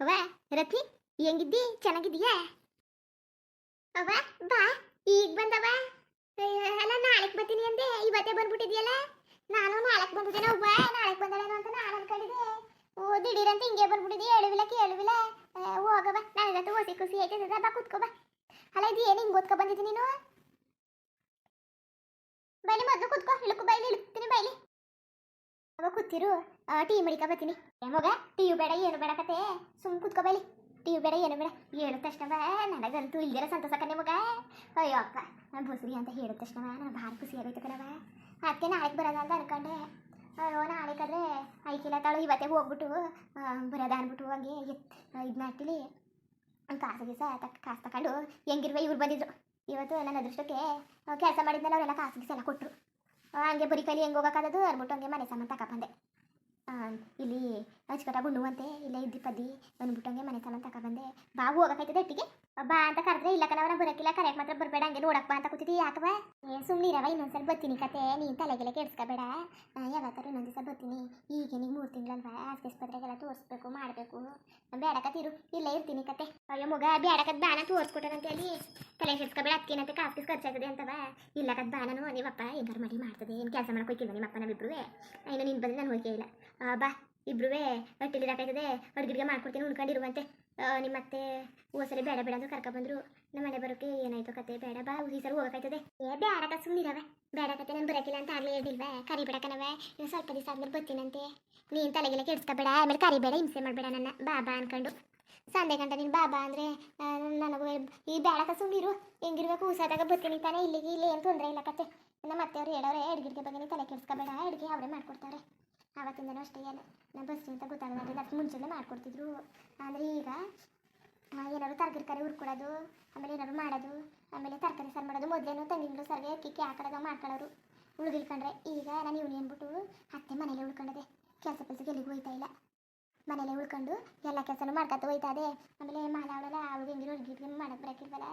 ಅವ್ವ, ರತಿ, ಹೆಂಗಿದ್ದಿ? ಚೆನ್ನಾಗಿದ್ದೀಯಾ? ಅವ್ವ, ಬಾ, ಈಗ ಬಂದವ. ಅಲ್ಲ, ನಾಳೆಗೆ ಬರ್ತೀನಿ ಅಂದೆ. ಇವತ್ತೇ ಬಂದ್ಬಿಟ್ಟಿದ್ಯಲ್ಲ? ನಾನು ನಾಳೆಗೆ ಬಂದಿದ್ದೇನೆ ಒಬ್ಬ ನಾಳೆಗೆ ಬಂದಳೇನು ಅಂತ ನಾನು ಅನ್ಕೊಂಡಿದ್ದೆ. ಓ, ದಿಢೀರಂತ ಹಿಂಗೆ ಬಂದ್ಬಿಟ್ಟಿದ್ದೆ. ಹೇಳುವಿಲ್ಲ ಕೇಳುವಿಲ್ಲ ಹೋಗವ ನನಗಂತೂ ಹೊಸಿ ಖುಷಿ ಆಯ್ತದ ಬಾ, ಕೂತ್ಕೋ ಬಾ. ಅಲ್ಲ, ಇದು ಏನು ಹಿಂಗೆ ಓದ್ಕೊ ಬಂದಿದ್ದೀನಿ ನೀನು? ಬೈಲಿ ಮೊದಲು ಕೂತ್ಕೋ. ಇಳುಕು ಬೈಲಿ, ಇಳುಕ್ತೀನಿ ಬೈಲಿ. ಅವ ಕೂತಿರು. ಟೀ ಮಡಿಕ ಬರ್ತೀನಿ. ಮಗ ಟಿವಿ ಬೇಡ, ಏನು ಬೇಡ ಕತೆ. ಸುಮ್ ಕೂತ್ಕೋ ಟಿವಿ ಬೇಡ, ಏನು ಬೇಡ. ಹೇಳಿದ ತಕ್ಷಣ ನನಗಂತೂ ಇಲ್ದಿರ ಸಂತೋಷ ಕಣೆ ಮಗ ಅಯ್ಯೋ ಅಪ್ಪ ನಾನು ಬುಸ್ರಿ ಅಂತ ಹೇಳಿದ ತಕ್ಷಣ ನಾನು ಭಾರಿ ಖುಷಿ ಆಗೈತೆ ಕಣವ ಅದಕ್ಕೆ ನಾಳೆಗೆ ಬರೋದ ಅಂತ ಅನ್ಕೊಂಡೆ. ಅಯ್ಯೋ, ನಾಳೆ ಕದ್ರೆ ಐಕಿಲ್ಲ ತಾಳು ಇವತ್ತೇ ಹೋಗ್ಬಿಟ್ಟು ಬರೋದ ಅಂದ್ಬಿಟ್ಟು ಹಂಗೆ ಇದು ಮಾಡ್ತೀಲಿ ಕಾಸು ಗೀಸ ತಕ್ಕ ಕಾಸು ತಗೊಂಡು ಹೆಂಗಿರುವೆ ಇವ್ರು ಬಂದಿದ್ರು. ಇವತ್ತು ನನ್ನ ಅದೃಷ್ಟಕ್ಕೆ ಕೆಲಸ ಮಾಡಿದ್ಮೇಲೆ ಅವರೆಲ್ಲ ಕಾಸು ಗೀಸ ಎಲ್ಲ ಕೊಟ್ಟರು ಹಂಗೆ ಬರೀ ಕೈಲಿ ಹೆಂಗೆ ಹೋಗೋಕ್ಕಾಗದು ಅಂದ್ಬಿಟ್ಟು ಹಂಗೆ ಮನೆ ಸಾಮಾನು ತಗೊಬಂದೆ ಇಲ್ಲಿ ಅಚ್ಕಟ ಗುಂಡುವಂತೆ ಇಲ್ಲೇ ಇದ್ದಿ ಪದ್ದಿ ಬಂದ್ಬಿಟ್ಟಂಗೆ ಮನೆ ಸಾಮಾನು ತಗೊಬಂದೆ ಬಾ ಹೋಗಕ್ಕಾಯ್ತದೆ ಒಟ್ಟಿಗೆ? ಬಾ ಅಂತ ಕರೆದ್ರೆ ಇಲ್ಲ ಕಣವನ ಬರಕಿಲ್ಲ ಕರೆಕ್ಟ್ ಮಾತ್ರ ಬರಬೇಡ, ಹಂಗೆ ನೋಡಪ್ಪ ಅಂತ ಕೂತಿದ್ದಿ ಯಾಕವ ಏ ಸುಮ್ಮನಿರವ ಇನ್ನೊಂದ್ಸಲ ಬರ್ತೀನಿ ಕತೆ. ನೀನು ತಲೆಗೆಲ್ಲ ಕೆಡ್ಸ್ಕೋಬೇಡ. ಯಾವತ್ತಾರು ಇನ್ನೊಂದು ದಿವಸ ಬರ್ತೀನಿ. ಈಗ ನಿಂಗೆ ಮೂರು ತಿಂಗಳಲ್ವಾ ಆಸ್ಪತ್ರೆಗೆಲ್ಲ ತೋರಿಸ್ಬೇಕು, ಮಾಡಬೇಕು. ಬೇಡ ಕತಿರು ಇಲ್ಲ ಇರ್ತೀನಿ ಕತೆ. ಅಯ್ಯೋ, ಮಗ ಬೇಡ ಕತ್ ಬಾನ ತೋರಿಸ್ಕೊಟ್ಟನಂತ ಹೇಳಿ ತಲೆ ಕೆಡ್ಸ್ಕೋಬೇಡ ಅದಕ್ಕೇನಂತ ಕಾಸು ಗೀಸ್ ಖರ್ಚಾಗದೆ ಅಂತವ ಇಲ್ಲ ಕತ್ ಬಾನನು ನೀವಪ್ಪ ಏನಾರು ಮಾಡಿ ಮಾಡ್ತದೆ, ಏನು ಕೆಲಸ ಮಾಡ್ಕೊಯ್ಕಿಲ್ಲ ನಿಮ್ಮಪ್ಪ ನಾವಿಬ್ರು ಇನ್ನು ನೀನು ಬಂದು ನಾನು ಹೋಯ್ಕೆ ಇಲ್ಲ. ಬಾ. ಇಬ್ರು ಹೊಟ್ಟಿಲಿ ಇರಾಕಾಯ್ತದೆ ಅಡ್ಗಿಡ್ಗೆ ಮಾಡ್ಕೊಡ್ತೀನಿ ಉಣ್ಕೊಂಡಿರುವಂತೆ. ಆ, ಮತ್ತೆ ಅತ್ತೆ ಸರಿ ಬೇಡ ಬೇಡ ಅಂತ ಕರ್ಕೊಬಂದ್ರು. ನಮ್ಮ ಮನೆ ಬರೋಕೆ ಏನಾಯ್ತು ಕತೆ ಬೇಡ. ಬಾ ಈ ಸರಿ ಹೋಗಕ್ಕಾಯ್ತದೆ ಏ ಬೇಡ ಸುಮ್ಮನಿರವೆ ಬೇಡ ಕತೆ ನಾನು ಬರೋಕಿಲ್ಲ ಅಂತ ಆಗಲೇ ಹೇಳಿಲ್ವೇ ಕರಿ ಬಿಡಕನವೆ ಇನ್ನು ಸ್ವಲ್ಪ ದಿವಸ ಆದ್ಮೇಲೆ ಬರ್ತೀನಂತೆ. ನೀನು ತಲೆಗೆಲ್ಲ ಕೆಡ್ಸ್ಕೊಬೇಡ ಆಮೇಲೆ ಕರಿಬೇಡ ಹಿಂಸೆ ಮಾಡಬೇಡ ನನ್ನ. ಬಾಬಾ ಅನ್ಕೊಂಡು. ಸಂಡೆ ಗಂಟ ನೀನು ಬಾಬಾ ಅಂದರೆ ನನಗೂ ಈ ಬೇಡಕ ಸುಮ್ಮನಿರು ಹೆಂಗಿರ್ಬೇಕು ಹುಸಾದಾಗ ಬರ್ತೀನಿ ತಾನೇ. ಇಲ್ಲಿಗೆ ಇಲ್ಲಿ ಏನು ತೊಂದರೆ ಇಲ್ಲ ಕತೆ. ನಮ್ಮ ಅತ್ತೆಯವ್ರು ಹೇಳೋರೆ ಅಡುಗೆ ಬಗ್ಗೆ ತಲೆ ಕೆಡ್ಸ್ಕೋಬೇಡ ಅಡುಗೆ ಅವರೇ ಮಾಡ್ಕೊಡ್ತಾರೆ. ಆವತ್ತಿಂದನೂ ಅಷ್ಟೇ ಏನು ನಾನು ಬಸ್ ಅಂತ ಗೊತ್ತಾಗಲ್ಲ ಅದಕ್ಕೆ ಮುಂಚೆನೇ ಮಾಡ್ಕೊಡ್ತಿದ್ರು. ಆದರೆ ಈಗ ಏನಾದ್ರು ತರಕಾರಿ ಕರಿ ಹುರ್ಕೊಡೋದು ಆಮೇಲೆ ಏನಾದ್ರು ಮಾಡೋದು, ಆಮೇಲೆ ತರಕಾರಿ ಸಾರು ಮಾಡೋದು, ಮೊದಲೇನು ತಂಗಿಗಳು ಸರ್ಗೆ ಕಿಕ್ಕಿ ಹಾಕೊಳ್ಳೋದು ಮಾಡ್ಕೊಳ್ಳೋರು ಉಳ್ಗಿಲ್ಕೊಂಡ್ರೆ ಈಗ ನಾನು ಇವನು ಏನ್ಬಿಟ್ಟು ಅತ್ತೆ ಮನೇಲೆ ಉಳ್ಕೊಂಡದೆ, ಕೆಲಸ ಕೆಲಸಕ್ಕೆ ಎಲ್ಲಿಗೂ ಹೋಯ್ತಾ ಇಲ್ಲ. ಮನೇಲೆ ಉಳ್ಕೊಂಡು ಎಲ್ಲ ಕೆಲಸನೂ ಮಾಡ್ಕೊತ ಹೋಯ್ತಾ ಇದೆ. ಆಮೇಲೆ ಮಾಲೆ ಅವಳೆಲ್ಲ ಅವ್ಳಿಗೆ ಹೆಂಗಿರೋ ಅಡುಗೆ ಮಾಡಕ್ಕೆ ಬರೋಕ್ಕಿಲ್ವಲ್ಲ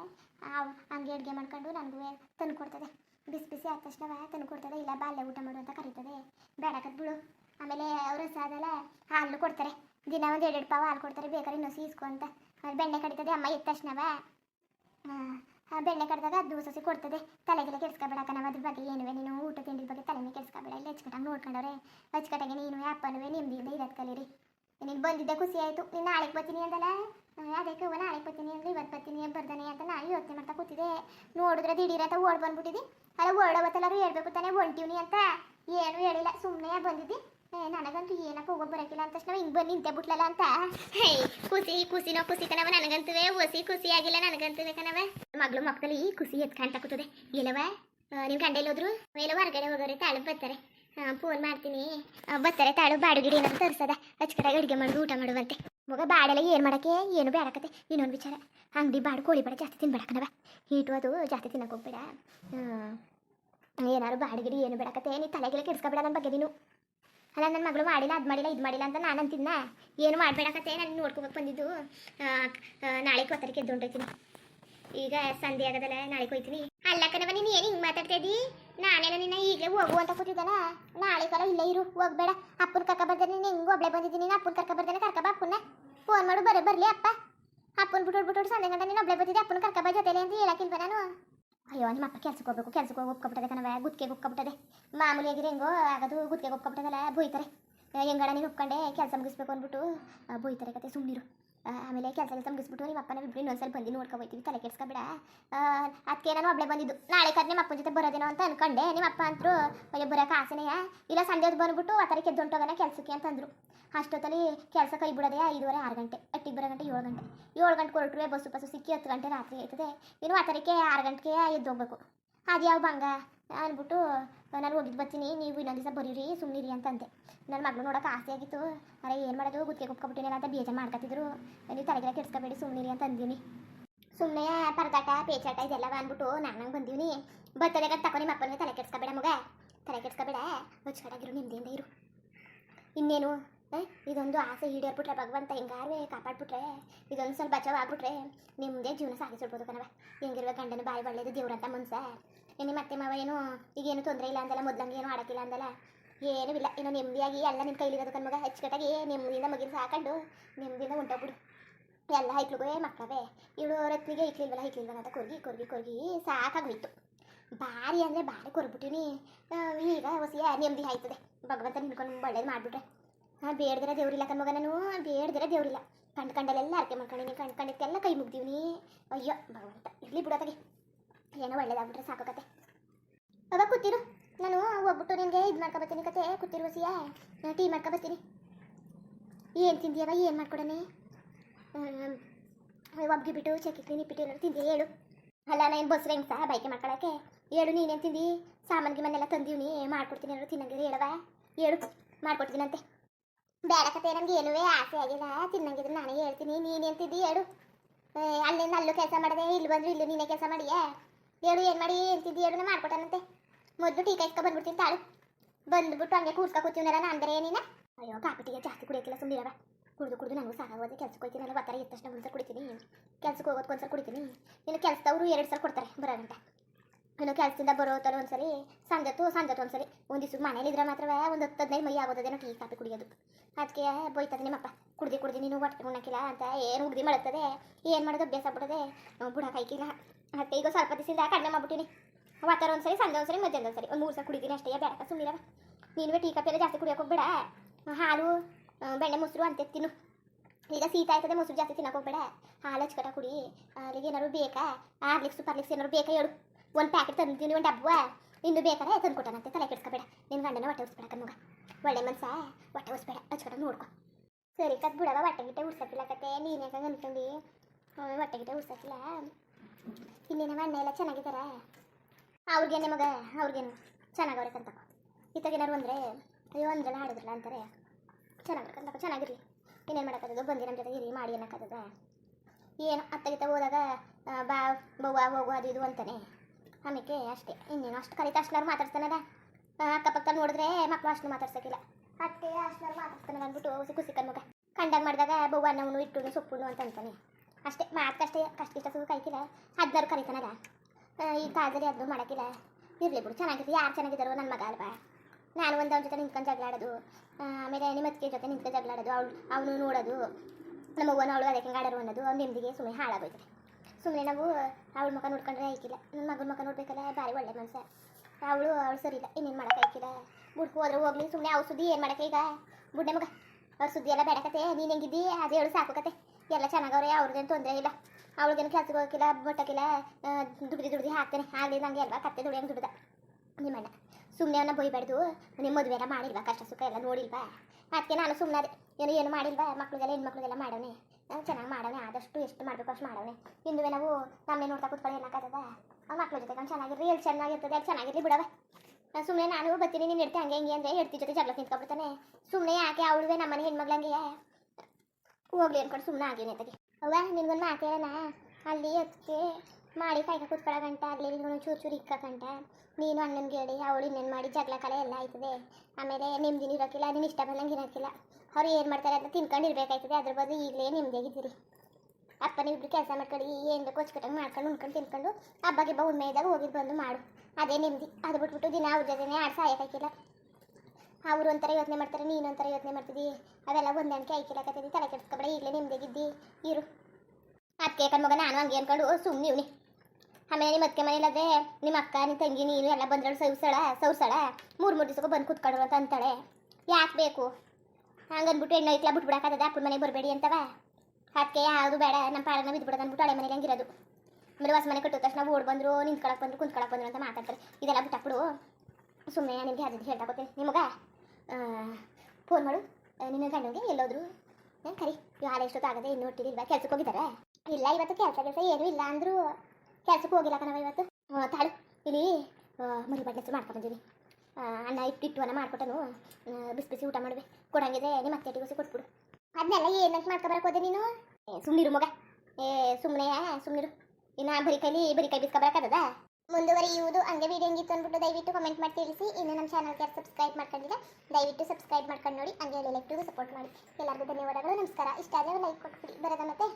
ಅವ್ ಹಂಗೆ ಅಡುಗೆ ಮಾಡ್ಕೊಂಡು ನನಗೂ ತಂದು ಕೊಡ್ತದೆ ಬಿಸಿ ಬಿಸಿ ಆದ ತಕ್ಷಣ ತಂದು ಕೊಡ್ತದೆ ಇಲ್ಲ ಬಾಲ್ಯ ಊಟ ಮಾಡು ಅಂತ ಕರೀತದೆ. ಬೇಡಕತ್ ಬಿಡು ಆಮೇಲೆ ಅವರು ಸಾದಲ್ಲ ಹಾಲು ಕೊಡ್ತಾರೆ. ದಿನ ಒಂದು ಎರಡೆರಡು ಪಾವ ಹಾಲು ಕೊಡ್ತಾರೆ. ಬೇಕಾದ್ರೆ ಇನ್ನೊಸಿ ಇಸ್ಕೊ ಅಂತ. ಆಮೇಲೆ ಬೆಣ್ಣೆ ಕಡಿತದೆ, ಅಮ್ಮ ಎದ್ದ ತಕ್ಷಣವ. ಬೆಣ್ಣೆ ಕಡಿದಾಗ ಅದು ಸಸಿ ಕೊಡ್ತದೆ. ತಲೆಗೆಲ್ಲ ಕೆಡ್ಸ್ಕೊಬೇಡ ನಾವು ಅದ್ರ ಬಗ್ಗೆ ಏನುವೆ ನೀನು ಊಟ ತಿಂಡಿ ಬಗ್ಗೆ ತಲೆನೇ ಕೆಡ್ಸ್ಕೊಬೇಡ. ಇಲ್ಲ ಹಚ್ಕಟ್ಟಾಗ ನೋಡ್ಕೊಂಡವ್ರೆ. ಹಚ್ಕಟ್ಟಾಗೆ ನೀನು ಅಪ್ಪನುವೆ ನೆಮ್ಮದಿಯಿಂದ ಇರೋದು ಕಲೀರಿ. ನೀನು ಬಂದಿದ್ದೆ ಖುಷಿ ಆಯಿತು. ನೀನು ನಾಳೆಗೆ ಬರ್ತೀನಿ ಅಂದಲ್ಲ? ಅದಕ್ಕೆ ಹೋಗ ನಾಳೆಗೆ ಬರ್ತೀನಿ ಅಂದ್ರೆ ಇವತ್ತು ಬರ್ತೀನಿ ಬರ್ದಾನೆ ಅಂತ ನಾನು ಯೋಚನೆ ಮಾಡ್ತಾ ಕೂತಿದೆ ನೋಡಿದ್ರೆ ದಿಢೀರಂತ ಓಡ್ ಬಂದ್ಬಿಟ್ಟಿದ್ದಿ. ಅಲ್ಲ ಓಡೋವತ್ತೆಲ್ಲರೂ ಹೇಳ್ಬೇಕು ತಾನೇ, ಹೊಂಟಿವ್ನಿ ಅಂತ. ಏನು ಹೇಳಿಲ್ಲ. ಸುಮ್ಮನೆ ಬಂದಿದ್ದಿ. ನನಗಂತೂ ಏನಪ್ಪ ಹೋಗೋ ಬರಕಿಲ್ಲ. ಅಂತ ತಕ್ಷಣ ಹಿಂಗೆ ಬಂದು ನಿಂತೆ ಬಿಟ್ಲಲ್ಲ ಅಂತ. ಹೇ, ಖುಷಿ ಖುಷಿನೋ ಖುಷಿ ಕಣವ ನನಗಂತುವೆ. ಹೊಸಿ ಖುಷಿ ಆಗಿಲ್ಲ ನನಗಂತುವೆ ಕಣವ. ಮಗಳು ಮಕ್ಕಳಲ್ಲಿ ಖುಷಿ ಎತ್ ಕಾಣ್ತಾ ಕೂತದೆ. ಎಲ್ಲವ? ನಿಮ್ಮ ಗಂಡ ಹೋದ್ರು? ಎಲ್ಲ ಹೊರಗಡೆ ಹೋಗೋರೆ, ತಾಳು ಬರ್ತಾರೆ ಫೋನ್ ಮಾಡ್ತೀನಿ. ಬರ್ತಾರೆ ತಾಳು ಬಾಡುಗಿಡಿ ಏನಂತ ತರಿಸದ? ಅಚ್ಚಕಟಾಗಿ ಅಡುಗೆ ಮಾಡಿ, ಊಟ ಮಾಡುವಂತೆ. ಮಗ ಬಾಡೆಲ್ಲ ಏನು ಮಾಡಕ್ಕೆ? ಏನು ಬೇಡಕತ್ತೆ ಇನ್ನೊಂದು ವಿಚಾರ. ಅಂಗಡಿ ಬಾಡು, ಕೋಳಿ ಬೇಡ ಜಾಸ್ತಿ ತಿನ್ಬೇಡ ಕಣವ. ಹೀಟು ಅದು ಜಾಸ್ತಿ ತಿನ್ನಕ್ಕೆ ಹೋಗ್ಬೇಡ. ಹ್ಮ್. ಏನಾದ್ರು ಬಾಡಿಗಿಡಿ ಏನು ಬೇಡಕತ್ತೆ ನೀ ತಲೆಗೆಲ್ಲ ಕೆಡ್ಸ್ಕೊಬೇಡ ನನ್ನ ಬಗ್ಗೆ ನೀನು. ಅಲ್ಲ ನನ್ನ ಮಗಳು ಮಾಡಿಲ್ಲ, ಅದು ಮಾಡಿಲ್ಲ, ಇದು ಮಾಡಿಲ್ಲ ಅಂತ ನಾನು ಅಂತಿದ್ನ ಏನು ಮಾಡಬೇಡಕತ್ತೆ ನಾನು ನೋಡ್ಕೋಬೇಕು ಬಂದಿದ್ದು. ನಾಳೆ ಕೊತ್ತರಿಕೆ ಎದ್ದು ಹೊಂಟೋಯ್ತೀನಿ ಈಗ ಸಂಧಿ ಆಗದಲ್ಲ, ನಾಳೆ ಹೋಯ್ತೀನಿ ಅಲ್ಲ ಕಣವ ನೀನು ಏನು ಹಿಂಗೆ ಮಾತಾಡ್ತಾ ಇದ್ದೀ? ನಾನೇನ ನಿನ್ನ ಈಗಲೇ ಹೋಗು ಅಂತ ಕೂತಿದ್ದಾನ? ನಾಳೆ ಕಾಲ ಇಲ್ಲೇ ಇರು, ಹೋಗ್ಬೇಡ. ಅಪ್ಪನ ಕರ್ಕ ಬರ್ತಾನೆ ನೀನು ಹೆಂಗೂ ಒಬ್ಳೆ ಬಂದಿದ್ದೀನಿ? ನೀನು ಅಪ್ಪನ ಕರ್ಕ ಬರ್ತಾನೆ ಕರ್ಕ ಬಾ ಅಪ್ಪನ ಫೋನ್ ಮಾಡು, ಬರೋ, ಬರಲಿ ಅಪ್ಪ. ಅಪ್ಪನ ಬಿಟ್ಟು ಬಿಟ್ಟು ಸಂದೆ ಗಂಟ ನೀನು ಒಬ್ಳೆ ಬಂದಿದ್ದೆ, ಅಪ್ಪನ ಕರ್ಕ ಬಾ ಜೊತೆಲಿ ಅಂತ ಹೇಳಕ್ಕಿಲ್ವ ನಾನು? ಅಯ್ಯೋ, ನಿಮ್ಮ ಅಪ್ಪ ಕೆಲ್ಸಕ್ಕೆ ಹೋಗ್ಬೇಕು, ಕೆಲ್ಸಕ್ಕೆ ಹೋಗಿ ಒಪ್ಕೊಬಿಟ್ಟದೆ ಕಣವ ಗುತ್ತಿಗೆ ಒಪ್ಕೊಬಿಟ್ಟದೆ. ಮಾಮೂಲಿ ಆಗಿರಿ ಹೆಂಗೋ, ಆಗೋದು ಗುತ್ತಿಗೆ ಒಪ್ಕೊಬಿಟ್ಟದಲ್ಲ ಬೈತಾರೆ ಹೆಂಗಡ ನೀನು ಒಪ್ಕೊಂಡೆ, ಕೆಲಸ ಮುಗಿಸ್ಬೇಕು ಅಂದ್ಬಿಟ್ಟು ಬೋಯ್ತಾರೆ ಕತೆ ಸುಮ್ಮನಿರು ಆಮೇಲೆ ಕೆಲಸ ಕೆಲಸ ಮುಗಿಸ್ಬಿಟ್ಟು ನಿಮ್ಮ ಅಪ್ಪನ ಇಬ್ಬರು ಇನ್ನೊಂದ್ಸಲ ಬಂದು ನೋಡ್ಕೊ ಹೋಯ್ತೀವಿ, ತಲೆ ಕೆಡ್ಸ್ಕೊಬೇಡ. ಅದಕ್ಕೆ ನಾನು ಒಬ್ಳೆ ಬಂದಿದ್ದು. ನಾಳೆ ಕದ್ ನಿಮ್ಮ ಅಪ್ಪನ ಜೊತೆ ಬರೋದೇನೋ ಅಂತ ಅನ್ಕೊಂಡೆ. ನಿಮ್ಮ ಅಪ್ಪ ಅಂತರು, ಅಯ್ಯೋ, ಬರೋಕೆ ಆಸೆನೆಯ ಇಲ್ಲ, ಸಂಜೆ ಹೊತ್ತು ಬಂದ್ಬಿಟ್ಟು ಆ ಥರ ಕೆದ್ದು ಹೊಂಟೋಗೋಣ ಕೆಲಸಕ್ಕೆ ಅಂತಂದ್ರು. ಅಷ್ಟೊತ್ತಲ್ಲಿ ಕೆಲಸ ಕೈ ಬಿಡೋದೇ ಐದುವರೆ, ಆರು ಗಂಟೆ, ಅಟ್ಟಿಗೆ ಬರೋ ಗಂಟೆ ಏಳು ಗಂಟೆ. ಏಳು ಗಂಟೆ ಹೊರಟ್ರೆ ಬಸ್ಸು ಬಸ್ಸು ಸಿಕ್ಕಿ ಹತ್ತು ಗಂಟೆ ರಾತ್ರಿ ಆಯ್ತದೆ. ಇನ್ನು ಆ ಥರಕ್ಕೆ ಆರು ಗಂಟೆಗೆ ಎದ್ದು ಹೋಗ್ಬೇಕು. ಅದು ಯಾವ ಭಂಗ? ಅಂದ್ಬಿಟ್ಟು ನಾನು ಹೋಗಿದ್ದು ಬರ್ತೀನಿ, ನೀವು ಇನ್ನೊಂದು ದಿವಸ ಬರೀರಿ ಸುಮ್ಮನಿರಿ ಅಂತಂದೆ. ನನ್ನ ಮಗಳು ನೋಡೋಕೆ ಆಸೆ ಆಗಿತ್ತು. ಅರೆ, ಏನು ಮಾಡೋದು? ಗುತ್ತಿಗೆ ಕುಪ್ಕೊಬಿಟ್ಟಿನಿ ಅಂತ ಬೇಜಾರು ಮಾಡ್ಕೊತಿದ್ರು ನೀವು ತಲೆಗೆಲ್ಲ ಕೆಡ್ಸ್ಕೊಬೇಡಿ ಸುಮ್ಮನಿರಿ ಅಂತ ಅಂದೀನಿ ಸುಮ್ಮನೆ ಪರದಾಟ, ಪೇಚಾಟ ಇದೆಲ್ಲ ಅಂದ್ಬಿಟ್ಟು ನಾನು ಬಂದೀನಿ. ಬರ್ತಡೆಗೆ ತಕೊ ನಿಮ್ಮ ಅಪ್ಪನಿಗೆ ತಲೆ ಕೆಡ್ಸ್ಕೊಬೇಡ ಮಗ. ತಲೆ ಕೆಡ್ಸ್ಕೊಬೇಡ. ಹೊಚ್ಕಡಾಗಿರು ನಿಮ್ದಿಂದ ಇರು. ಇನ್ನೇನು? ಇದೊಂದು ಆಸೆ ಈಡೇರ್ಬಿಟ್ರೆ, ಭಗವಂತ ಹೆಂಗಾರ್ವೆ ಕಾಪಾಡ್ಬಿಟ್ರೆ? ಇದೊಂದು ಸ್ವಲ್ಪ ಬಚಾವ್ ಆಗ್ಬಿಟ್ರೆ ನಿಮ್ಮದೇ ಜೀವನ ಸಾಗಿಸಿಡ್ಬೋದು ಕಣವ ಹೆಂಗಿರುವ ಗಂಡನ ಬಾಯಿ ಒಳ್ಳೇದು ದೇವ್ರಂತ ಮನ್ಸ ನಿಮ್ಮ ಮತ್ತೆ ಮಾವ, ಏನು ಈಗೇನು ತೊಂದರೆ ಇಲ್ಲ ಅಂದಲ್ಲ, ಮೊದ್ಲಂಗೆ ಏನು ಆಡಕ್ಕಿಲ್ಲ ಅಂದಲ್ಲ? ಏನೂ ಇಲ್ಲ, ಇನ್ನು ನೆಮ್ಮದಿಯಾಗಿ ಎಲ್ಲ ನಿಮ್ಮ ಕೈಲಿರೋದು ಕಣ್ಮಗ ಹೆಚ್ಚುಕಟ್ಟಾಗಿ ನೆಮ್ಮದಿಯಿಂದ ಮಗಿನ ಸಾಕೊಂಡು ನೆಮ್ಮದಿಯಿಂದ ಉಂಟೋಗ್ಬಿಡು. ಎಲ್ಲ ಹೈಕ್ಳಿಗೆ ಮಕ್ಕವೇ ಇವಳು ರತ್ನಿಗೆ ಇಕ್ಲಿಲ್ವಲ್ಲ ಹೈಕ್ಲಿಲ್ವಲ್ಲ ಅಂತ ಕೊರ್ಗಿ ಕೊರ್ಗಿ ಕೊರ್ಗಿ ಸಾಕಾಗೋಯ್ತು ಭಾರಿ ಅಂದರೆ ಭಾರಿ ಕೊರ್ಬಿಟ್ಟಿನಿ. ಈಗ ಹೊಸಿಯ ನೆಮ್ಮದಿ ಆಯ್ತದೆ. ಭಗವಂತ ನಿನ್ಕೊಂಡು ಒಳ್ಳೇದು ಮಾಡಿಬಿಟ್ರೆ. ನಾನು ಬೇಡ್ದಿರ ದೇವ್ರಿಲ್ಲ ಕಣ್ಮಗ ನಾನು. ಬೇಡ್ದಿರ ದೇವ್ರಿಲ್ಲ. ಕಂಡು ಕಂಡಲ್ಲೆಲ್ಲ ಅರ್ಕೆ ಮಾಡ್ಕೊಂಡಿನಿ ಕಂಡು ಕಂಡಕ್ಕೆಲ್ಲ ಕೈ ಮುಗ್ದೀವಿ ಅಯ್ಯೋ, ಭಗವಂತ, ಇರ್ಲಿ ಬಿಡೋತಾಗೆ ಏನೋ ಒಳ್ಳೇದಾಗ್ಬಿಟ್ರೆ ಸಾಕು ಕತೆ. ಅವಾಗ ಕೂತಿರು. ನಾನು ಹೋಗ್ಬಿಟ್ಟು ನಿನಗೆ ಇದು ಮಾಡ್ಕೊಬತ್ತೀನಿ ಕತೆ. ಕೂತಿರು ಸಿಯಾ. ಟೀ ಮಾಡ್ಕೊಬತ್ತೀನಿ ಏನು ತಿಂದಿಯವ ಏನು ಮಾಡ್ಕೊಡನೆ? ಒಬ್ಗಿ ಬಿಟ್ಟು ಚಕ್ಕಿ ನಿಪ್ಪಿಟ್ಟು ಏನಾದ್ರು ತಿಂದಿ ಹೇಳು. ಅಲ್ಲ ನಾನು ಬಸ್ ಹೆಂಗೆ ಸಹ ಬೈಕೆ ಮಾಡ್ಕೊಳಕ್ಕೆ? ಹೇಳು ನೀನೇನು ತಿಂದಿ? ಸಾಮಾನ್ಗೆ ಮನೆಲ್ಲ ತಂದೀವಿ ಮಾಡ್ಕೊಡ್ತೀನಿ ಏನಾದ್ರು ತಿನ್ನಂಗಿದ್ರೆ ಹೇಳವ ಹೇಳು, ಮಾಡ್ಕೊಡ್ತೀನಂತೆ. ಬೇಡ ಕತೆ ನಮ್ಗೆ ಏನುವೇ ಆಸೆ ಆಗಿಲ್ಲ. ತಿನ್ನಂಗಿದ್ರೆ ನಾನೇ ಹೇಳ್ತೀನಿ. ನೀನು ಎಂತಿದ್ದಿ ಹೇಳು. ಅಲ್ಲಿಂದ ಅಲ್ಲೂ ಕೆಲಸ ಮಾಡದೆ, ಇಲ್ಲಿ ಬಂದ್ರು ಇಲ್ಲೂ ನೀನೇ ಕೆಲಸ ಮಾಡಿಯಾ? ಹೇಳು, ಏನು ಮಾಡಿ, ಎಂತಿದ್ದಿ ತಿಂದಿ ಹೇಳು ಮಾಡ್ಕೊಟ್ಟನಂತೆ. ಮೊದಲು ಟೀ ಕಾಯ್ಸ್ಕೊ ಬಂದ್ಬಿಡ್ತೀನಿ ತಾಳು. ಬಂದ್ಬಿಟ್ಟು ಹಂಗೆ ಕೂರ್ಸ್ಕೊ ಕೂತೀವನಲ್ಲ ನಾನು? ಏನಿನ ಅಯ್ಯೋ ಕಾಫಿ ಟೀಗೆ ಜಾಸ್ತಿ ಕುಡಿಯೋಕ್ಕಿಲ್ಲ ಸುಮ್ಮನಿರವ ಕುಡಿದು ಕುಡಿದು ನನಗೂ ಸಾಕಾಗೋದು, ಕೆಲ್ಸಕ್ಕೆ ಹೋಗ್ತೀನಿ ಬರ್ತಾರೆ ಒತ್ತರ ಒಂದು ಸಲ ಕುಡಿತೀನಿ. ಕೆಲ್ಸಕ್ಕೆ ಹೋಗೋದಕ್ಕೆ ಒಂದ್ಸಲ ಕುಡಿತೀನಿ. ಇನ್ನು ಕೆಲಸದವರು ಎರಡು ಸಲ ಕೊಡ್ತಾರೆ ಬರೋಗಂಟ ಇನ್ನು ಕೆಲಸದಿಂದ ಬರೋತಲ್ಲ ಒಂದ್ಸರಿ ಸಂಜೆತು ಸಂಜತ್ತು ಒಂದ್ಸರಿ. ಒಂದಿವ್ಸ ದಿವ್ಸ ಮನೇಲಿ ಇದ್ರೆ ಮಾತ್ರ ಒಂದು ಹತ್ತು ಹದಿನೈದು ಮೈ ಆಗೋದೇನೋ ಟೀ, ಕಾಫಿ ಕುಡಿಯೋದು. ಅದಕ್ಕೆ ಬೈತದೆ ನಿಮ್ಮಪ್ಪ. ಕುಡ್ದು ಕುಡ್ದು ನೀನು ಹೊಟ್ಟೆ ಉಣ್ಣಕ್ಕಿಲ್ಲ ಅಂತ ಏನು ಉಗ್ದಿ ಮಾಡುತ್ತದೆ ಏನು ಮಾಡೋದು? ಅಭ್ಯಾಸ ಆಗ್ಬಿಟ್ಟದೆ ಕೈಕಿಲ್ಲ ಅದಕ್ಕೆ ಈಗ ಸ್ವಲ್ಪ ದಿವಸದಿಂದ ಕಡಿಮೆ ಮಾಡ್ಬಿಟ್ಟಿನಿ. ವಾತಾರ ಒಂದ್ಸರಿ, ಸಂಜೆ ಒಂದ್ಸರಿ, ಮಧ್ಯಾಹ್ನ ಒಂದ್ಸರಿ. ಒಂದು ಮೂರು ಸಲ ಕುಡಿದೀನಿ ಅಷ್ಟೇ. ಬೇಡ ಸುಮ್ಮನೆ ನೀನು ಟೀ, ಕಾಫಿ ಎಲ್ಲ ಜಾಸ್ತಿ ಕುಡಿಯೋಕೆ ಹೋಗ್ಬೇಡ. ಹಾಲು ಬೆಣ್ಣೆ, ಮೊಸರು ಅಂತ ತಿನ್ನು. ಈಗ ಶೀತ ಆಯ್ತದೆ, ಮೊಸರು ಜಾಸ್ತಿ ತಿನ್ನೋಕೆ ಹೋಗ್ಬೇಡ. ಹಾಲು ಹಚ್ಕಟ ಕುಡಿ. ಅಲ್ಲಿಗೆ ಏನಾದ್ರು ಬೇಕಾ? ಆರ್ಲಿಕ್ಸ್ ಪರ್ಲಿಕ್ಸ್ ಏನಾದ್ರು ಬೇಕಾ? ಹೇಳು. ಒಂದು ಪ್ಯಾಕೆಟ್ ತಂದಿದ್ದೀನಿ, ಒಂದು ಡಬ್ಬ ಇನ್ನು ಬೇಕಾರೆ ತಂದು ಕೊಟ್ಟಾನಂತೆ, ತಲೆ ಕೆಡ್ಸ್ಕೊಬೇಡ. ನಿನ್ನ ಗಂಡನ ಹೊಟ್ಟೆ ಉಸ್ಬೇಡ ಕಣ್ಣುಗ ಒಳ್ಳೆ ಮನ್ಸ, ಹೊಟ್ಟೆ ಉಸ್ಬೇಡ ಹಚ್ಕಟ ನೋಡ್ಕೊ. ಸರಿ ಕತ್ ಬಿಡವ ಹೊಟ್ಟೆ ಗಿಟ್ಟೆ ಉಡ್ಸಕ್ಕಿಲ್ಲ ಕತೆ, ನೀನು ಹೆಂಗ ಅನ್ಕೊಂಡು? ಹೊಟ್ಟೆ ಗಿಟ್ಟೆ ಉಡ್ಸಕ್ಕಿಲ್ಲ ಇನ್ನೇನವ ಅಣ್ಣ ಎಲ್ಲ ಚೆನ್ನಾಗಿದ್ದಾರೆ ಅವ್ರಿಗೇನೆ ಮಗ, ಅವ್ರಿಗೇನು? ಚೆನ್ನಾಗವ್ರೆ ಕಂತಪ್ಪ ಇತ್ತಾಗೇನಾರು ಅಂದರೆ, ಅಯ್ಯೋ, ಅಂದ್ರಲ್ಲ ಹಾಡಿದ್ರಲ್ಲ ಅಂತಾರೆ. ಚೆನ್ನಾಗಿರ್ಕಂತಕ ಚೆನ್ನಾಗಿರಲಿ ಇನ್ನೇನು ಮಾಡೋಕ್ಕದ ಬಂದು ನಮ್ಮ ಜೊತೆ ಇರಿ, ಮಾಡಿ ಅನ್ನೋಕ್ಕದ ಏನು ಅತ್ತಗಿತ್ತ ಹೋದಾಗ ಬಾ, ಬವ್ವ, ಹೋಗು, ಅದು ಇದು ಅಂತಾನೆ. ಆಮೇಲೆ ಅಷ್ಟೇ. ಇನ್ನೇನು ಅಷ್ಟು ಕಲಿತ ಅಷ್ಟು ಮಾತಾಡ್ತಾನಲ್ಲ ಮಾತಾಡ್ತಾನದ ಅಕ್ಕಪಕ್ಕ ನೋಡಿದ್ರೆ ಮಕ್ಕಳು ಅಷ್ಟು ಮಾತಾಡ್ಸೋಕ್ಕಿಲ್ಲ. ಅದಕ್ಕೆ ಅಷ್ಟಲಾರು ಮಾತಾಡ್ತಾನೆ ಅಂದ್ಬಿಟ್ಟು ಸಿಕ್ಕು ಸಿಕ್ಕ ಮಗ ಕಂಡಾಗ ಮಾಡಿದಾಗ ಬವ್ವ ಅನ್ನವನು ಇಟ್ಟು ಸೊಪ್ಪುನು ಅಂತ ಅಂತಾನೆ. ಅಷ್ಟೇ ಮಾತಷ್ಟೇ ಕಷ್ಟ ಇಷ್ಟ ಸುಖ ಕಾಯ್ತಿಲ್ಲ ಹದಿನಾರು ಕರಿತಾನಲ್ಲ ಈ ಕಾಲದಲ್ಲಿ ಅದನ್ನು ಮಾಡೋಕ್ಕಿಲ್ಲ. ಇರಲಿ ಬಿಡು, ಚೆನ್ನಾಗಿರ್ಲಿ. ಯಾರು ಚೆನ್ನಾಗಿದ್ದಾರೋ ನನ್ನ ಮಗ ಅಲ್ವಾ. ನಾನು ಒಂದು ಅವ್ನ ಜೊತೆ ನಿಂತ್ಕೊಂಡು ಜಗಳಾಡೋದು ಆಮೇಲೆ ನಿಮ್ಮತ್ತಿಗೆ ಜೊತೆ ನಿಂತ್ಕೊಂಡು ಜಗಳಾಡೋದು ಅವಳು, ಅವನು ನೋಡೋದು. ನಮ್ಮ ಅವ್ವನ ಅವಳು ಅದಕ್ಕೆ ಗಾಡರು ಅನ್ನೋದು. ಅವ್ನು ನೆಮ್ಮದಿಗೆ ಸುಮ್ಮನೆ ಹಾಳಾಗೋಯ್ತದೆ. ಸುಮ್ಮನೆ ನಾವು ಅವಳ ಮುಖ ನೋಡ್ಕೊಂಡ್ರೆ ಆಯ್ತಿಲ್ಲ. ನನ್ನ ಮಗನ ಮುಖ ನೋಡ್ಬೇಕಲ್ಲ, ಭಾರಿ ಒಳ್ಳೆ ಮನ್ಸ. ಅವಳು ಅವಳು ಸರಿ ಇಲ್ಲ. ಇನ್ನೇನು ಮಾಡಕ್ಕೆ ಆಯ್ತಿಲ್ಲ. ಬುಡ್ಕು ಹೋದ್ರೆ ಹೋಗ್ಲಿ ಸುಮ್ಮನೆ ಅವ್ರ ಸುದ್ದಿ ಏನು ಮಾಡಕ್ಕೆ ಈಗ? ಬುಡ್ಡೆ ಮಗ, ಅವ್ರ ಸುದ್ದಿ ಎಲ್ಲ ಬೇಡಕತೆ ನೀನು ಹೆಂಗಿದ್ದಿ? ಅದೇ ಹೇಳು ಸಾಕು ಕತೆ. ಎಲ್ಲ ಚೆನ್ನಾಗವ್ರೆ ಅವ್ರದ್ದೇನು ತೊಂದರೆ ಇಲ್ಲ. ಅವಳಿಗೇನು ಕೆಲ್ಸಕ್ಕೆ ಹೋಗಿಲ್ಲ ಬಟ್ಟಕ್ಕಿಲ್ಲ ದುಡ್ದು ದುಡ್ದು ಹಾಕ್ತೇನೆ. ಆಗಲಿ, ನಂಗೆ ಅಲ್ವಾ ಕತ್ತೆ ದುಡಿಯಂಗೆ ದುಡ್ದ? ನಿಮ್ಮಣ್ಣ ಸುಮ್ಮನೆ ಅವನ್ನ ಬೈಬಾರ್ದು ನಿಮ್ಮ ಮದುವೆ ಎಲ್ಲ ಮಾಡಿಲ್ವಾ? ಕಷ್ಟ ಸುಖ ಎಲ್ಲ ನೋಡಿಲ್ವಾ? ಅದಕ್ಕೆ ನಾನು ಸುಮ್ಮನೆ ಅದೇ. ಏನು ಏನು ಮಾಡಿಲ್ವಾ? ಮಕ್ಳಿಗೆಲ್ಲ, ಹೆಣ್ಮಕ್ಳಿಗೆಲ್ಲ ಮಾಡವನೆ ನಾನು ಚೆನ್ನಾಗಿ ಮಾಡವನೆ, ಆದಷ್ಟು ಎಷ್ಟು ಮಾಡಬೇಕು ಅಷ್ಟು ಮಾಡವನೆ. ಇಂದುವೆ ನಾವು ನಮ್ಮನೆ ನೋಡ್ತಾ ಕೂತ್ಕೊಳ್ಳಿ ಏನಕ್ಕಾಗದ ಆ ಮಕ್ಳ ಜೊತೆ ನಾನು ಚೆನ್ನಾಗಿರ್ರಿ ಎಲ್ಲಿ ಚೆನ್ನಾಗಿರ್ತದೆ, ಅದು ಚೆನ್ನಾಗಿರ್ಲಿ ಬಿಡವ ಸುಮ್ಮನೆ ನಾನು ಬರ್ತೀನಿ, ನೀನು ಇಡ್ತೆ ಹಂಗೆ ಹಿಂಗೆ ಅಂದರೆ ಹೆಡ್ತಿ ಜೊತೆ ಜಗಳ ನಿಂತ್ಕೊಬಿಡ್ತಾನೆ ಸುಮ್ಮನೆ ಯಾಕೆ ಅವಳುವೆ ನಮ್ಮನೆ ಹೆಣ್ಮಗ್ಳಂಗೆ ಹೋಗ್ಲಿ ಅನ್ಕೊಂಡು ಸುಮ್ಮನೆ ಆಗಿನಿ ಅಂತಗೆ ಅವ್ವ, ನಿನ್ಗೊಂದು ಮಾತೇನ ಅಲ್ಲಿ ಅದಕ್ಕೆ ಮಾಡಿ ಕಾಯ್ಕ ಕೂತ್ಕೊಳ್ಳೋ ಗಂಟ ಅಲ್ಲಿ ಚೂರು ಚೂರು ಇಕ್ಕ ನೀನು ಅಣ್ಣನಿಗೆ ಹೇಳಿ, ಅವಳು ಇನ್ನೇನು ಮಾಡಿ, ಜಗಳ ಕಲೆ ಎಲ್ಲ ಆಯ್ತದೆ. ಆಮೇಲೆ ನೆಮ್ಮದಿನೂ ಇರೋಕ್ಕಿಲ್ಲ ನಿನ್ನ ಇಷ್ಟ ಬಂದಂಗೆ ಇರೋಕ್ಕಿಲ್ಲ ಅವ್ರು ಏನು ಮಾಡ್ತಾರೆ ಅಂತ ತಿನ್ಕೊಂಡು ಇರಬೇಕಾಯ್ತದೆ ಅದ್ರ ಬದಲು ಈಗಲೇ ನೆಮ್ಮದಿಯಾಗಿದ್ದೀರಿ ಅಪ್ಪ ನೀವಿಬ್ರು ಕೆಲಸ ಮಾಡ್ಕೊಳ್ಳಿ ಏನು ಬೇಕು ಹೊಚ್ಕಟ್ಟಂಗೆ ಮಾಡ್ಕೊಂಡು, ಉಣ್ಕೊಂಡು ತಿನ್ಕೊಂಡು ಹಬ್ಬ ಗಿಬ್ಬ ಉಣ್ಮೆ ಇದ್ದಾಗ ಹೋಗಿದ್ದು ಬಂದು ಮಾಡು. ಅದೇ ನೆಮ್ಮದಿ ಅದು ಬಿಟ್ಬಿಟ್ಟು ದಿನ ಅವ್ರ ಜೊತೆನೇ ಆಡ್ಸ ಆಯಕ್ಕಿಲ್ಲ ಅವ್ರು ಒಂಥರ ಯೋಚನೆ ಮಾಡ್ತಾರೆ, ನೀನು ಒಂಥರ ಯೋಚನೆ ಮಾಡ್ತಿದ್ದಿ ಅವೆಲ್ಲ ಹೊಂದಾಣಿಕೆ ಆಯ್ಕಿಲ್ಲ ಕತ್ತಿದ್ದಿ ತಲೆ ಕೆಡ್ಸ್ಕೊಬೇಡ ಈಗಲೇ ನೆಮ್ಮದಿಯಾಗಿದ್ದಿ ಇರು. ಅದಕ್ಕೆ ಕಣ್ಮಗ ನಾನು ಹಂಗೆ ಅನ್ಕೊಂಡು ಸುಮ್ಮನೆ ಆಮೇಲೆ ನಿಮ್ಮ ಅತ್ತೆ ಮನೇಲದೆ ನಿಮ್ಮ ಅಕ್ಕ, ನಿಮ್ಮ ತಂಗಿ, ನೀನು ಎಲ್ಲ ಬಂದ್ರಳು ಸೌಸಳ ಸೌಸಳ? ಮೂರು ಮೂರು ದಿವಸಕ್ಕೂ ಬಂದು ಕೂತ್ಕೊಂಡ್ರು ಅಂತ ಅಂತಾಳೆ. ಯಾಕೆ ಬೇಕು? ಹಂಗನ್ಬಿಟ್ಟು ಹೆಣ್ಣು ಐಕ್ಲ ಬಿಟ್ಬಿಡಕ್ಕಾಗದ ಅಪ್ಪನ ಮನೆಗೆ ಬರಬೇಡಿ ಅಂತವ? ಅದಕ್ಕೆ ಯಾವುದು ಬೇಡ ನಮ್ಮ ಪಾಡನ ಬಿದ್ದುಬಿಡೋದು ಅಂದ್ಬಿಟ್ಟು ಹಳೆ ಮನೇಲಿ ಹಂಗಿರೋದು. ಆಮೇಲೆ ಹೊಸ ಮನೆ ಕಟ್ಟಿದ ತಕ್ಷಣ ಓಡ್ ಬಂದರು ನಿಂತ್ಕೊಳಕ್ಕೆ ಬಂದರು ಕುಂತ್ಕೊಳಕ್ಕೆ ಬಂದರು ಅಂತ ಮಾತಾಡ್ತಾರೆ. ಇದೆಲ್ಲ ಬಿಟ್ಟಾಕ್ಬಿಡು. ಸುಮ್ಮನೆ ನಿಮಗೆ ಅದು ಹೇಳ್ತಾ ಕೊತ್ತೀನಿ ನಿಮಗೆ? ಫೋನ್ ಮಾಡು. ನಿನ್ನ ಗಂಡನಿಗೆ ಎಲ್ಲೋದ್ರು. ನಾನು ಕರಿ. ಯಾರು ಎಷ್ಟೊತ್ತು ಆಗದೆ ಇನ್ನೂ ಇಲ್ವಾ ಕೆಲ್ಸಕ್ಕೆ ಹೋಗಿದ್ದಾರೆ? ಇಲ್ಲ, ಇವತ್ತು ಕೆಲಸ ಕೆಲಸ ಏನೂ ಇಲ್ಲ ಅಂದರು. ಕೆಲ್ಸಕ್ಕೆ ಹೋಗಿಲ್ಲ ಕಣವ ಇವತ್ತು. ತಾಳು, ಇಲ್ಲಿ ಮರಿ ಮಾಡ್ಕೊಂಬಂದಿನಿ ಅನ್ನ ಇಟ್ಟು ಇಟ್ಟು ಅನ್ನ ಮಾಡ್ಕೊಟ್ಟನು. ಬಿಸಿ ಬಿಸಿ ಊಟ ಮಾಡುವೆ. ಕೊಡಂಗಿದೆ ನಿಮ್ಮ ಅತ್ತೆ ಅಟ್ಟಿಗೋಸಿ ಕೊಟ್ಬಿಡು. ಅದನ್ನೆಲ್ಲ ಏನಂತ ಮಾಡ್ಕೊಬರಕ್ಕೆ ಹೋದೆ ನೀನು? ಸುಮ್ಮನಿರು ಮಗ. ಏ ಸುಮ್ಮನೆ ಸುಮ್ಮನಿರು ಇನ್ನು ಬರಿ ಕೈಲಿ, ಬರಿ ಕೈ ಬಿಸ್ಕೊಬರಕ್ಕದ ಮುಂದುವರಿಯುವುದು ಹಂಗೆ ವಿಡಿಯೋ ಹೆಂಗಿತ್ತು ಅಂದ್ಬಿಟ್ಟು ದಯವಿಟ್ಟು ಕಮೆಂಟ್ ಮಾಡಿ ತಿಳಿಸಿ. ಇನ್ನು ನಮ್ಮ ಚಾನಲ್ಗೆ ಯಾರು ಸಬ್ಸ್ಕ್ರೈಬ್ ಮಾಡ್ಕೊಂಡಿಲ್ಲ, ದಯವಿಟ್ಟು ಸಬ್ಸ್ಕ್ರೈಬ್ ಮಾಡ್ಕೊಂಡು ನೋಡಿ, ಹಂಗೆ ಲೈಕ್ ಸಪೋರ್ಟ್ ಮಾಡಿ. ಎಲ್ಲರಿಗೂ ಧನ್ಯವಾದಗಳು, ನಮಸ್ಕಾರ. ಇಷ್ಟ ಆದರೆ ಲೈಕ್ ಕೊಟ್ಬಿಡಿ. ಬರೋದ ಮತ್ತೆ?